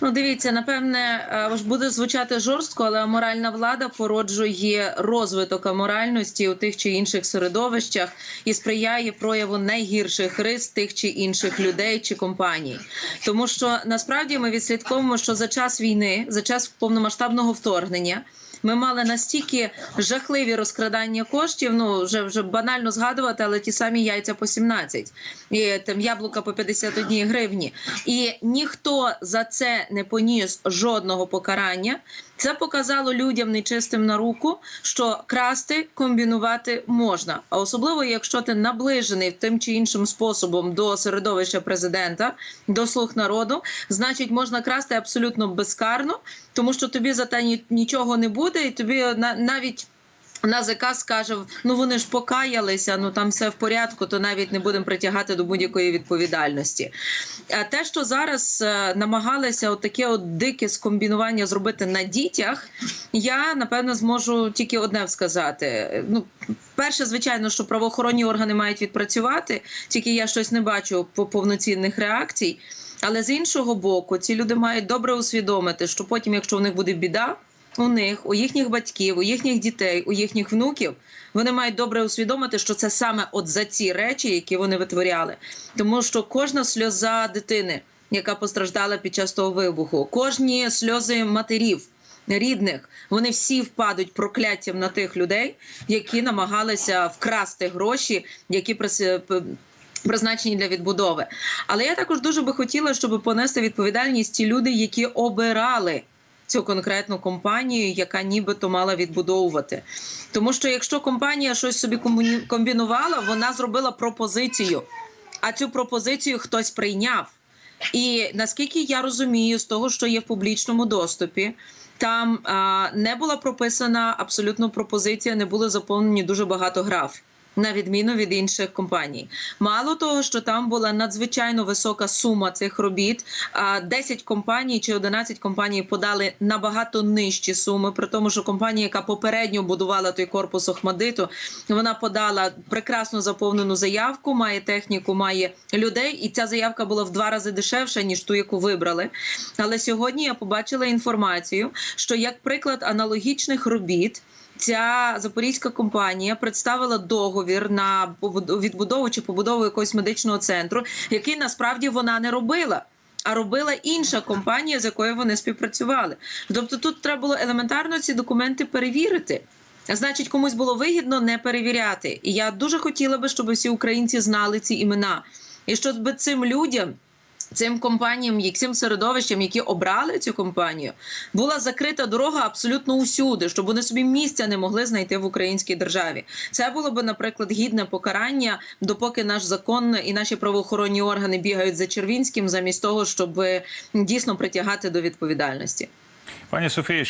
Ну, дивіться, напевне, е, буде звучати жорстко, але моральна влада породжує розвиток аморальності у тих чи інших середовищах і сприяє прояву найгірших рис тих чи інших людей чи компаній. Тому що насправді ми відслідковуємо, що за час війни, за час повномасштабного вторгнення. Ми мали настільки жахливі розкрадання коштів. Ну вже вже банально згадувати, але ті самі яйця по 17, і там яблука по 51 гривні. І ніхто за це не поніс жодного покарання. Це показало людям нечистим на руку, що красти комбінувати можна, а особливо якщо ти наближений тим чи іншим способом до середовища президента, до слуг народу, значить можна красти абсолютно безкарно, тому що тобі за те нічого не буде, і тобі на- навіть. НАЗК скаже, ну вони ж покаялися, ну там все в порядку, то навіть не будемо притягати до будь-якої відповідальності. А те, що зараз е, намагалися таке от дике скомбінування зробити на дітях, я напевно зможу тільки одне сказати. Ну, перше, звичайно, що правоохоронні органи мають відпрацювати, тільки я щось не бачу по повноцінних реакцій. Але з іншого боку, ці люди мають добре усвідомити, що потім, якщо в них буде біда, у них, у їхніх батьків, у їхніх дітей, у їхніх внуків, вони мають добре усвідомити, що це саме от за ці речі, які вони витворяли. Тому що кожна сльоза дитини, яка постраждала під час того вибуху, кожні сльози матерів. Рідних вони всі впадуть прокляттям на тих людей, які намагалися вкрасти гроші, які призначені для відбудови. Але я також дуже би хотіла, щоб понести відповідальність ті люди, які обирали цю конкретну компанію, яка нібито мала відбудовувати. Тому що якщо компанія щось собі комбінувала, вона зробила пропозицію, а цю пропозицію хтось прийняв. І наскільки я розумію, з того, що є в публічному доступі, там а, не була прописана абсолютно пропозиція, не були заповнені дуже багато граф. На відміну від інших компаній, мало того, що там була надзвичайно висока сума цих робіт. А 10 компаній чи 11 компаній подали набагато нижчі суми. При тому, що компанія, яка попередньо будувала той корпус Охмадиту, вона подала прекрасно заповнену заявку, має техніку, має людей, і ця заявка була в два рази дешевша ніж ту, яку вибрали. Але сьогодні я побачила інформацію, що як приклад аналогічних робіт. Ця запорізька компанія представила договір на відбудову чи побудову якогось медичного центру, який насправді вона не робила. А робила інша компанія, з якою вони співпрацювали. Тобто тут треба було елементарно ці документи перевірити. Значить, комусь було вигідно не перевіряти. І я дуже хотіла би, щоб всі українці знали ці імена, і щоб цим людям. Цим компаніям, цим середовищам, які обрали цю компанію, була закрита дорога абсолютно усюди, щоб вони собі місця не могли знайти в українській державі. Це було би, наприклад, гідне покарання, допоки наш закон і наші правоохоронні органи бігають за Червінським, замість того, щоб е, дійсно притягати до відповідальності. Пані Софія,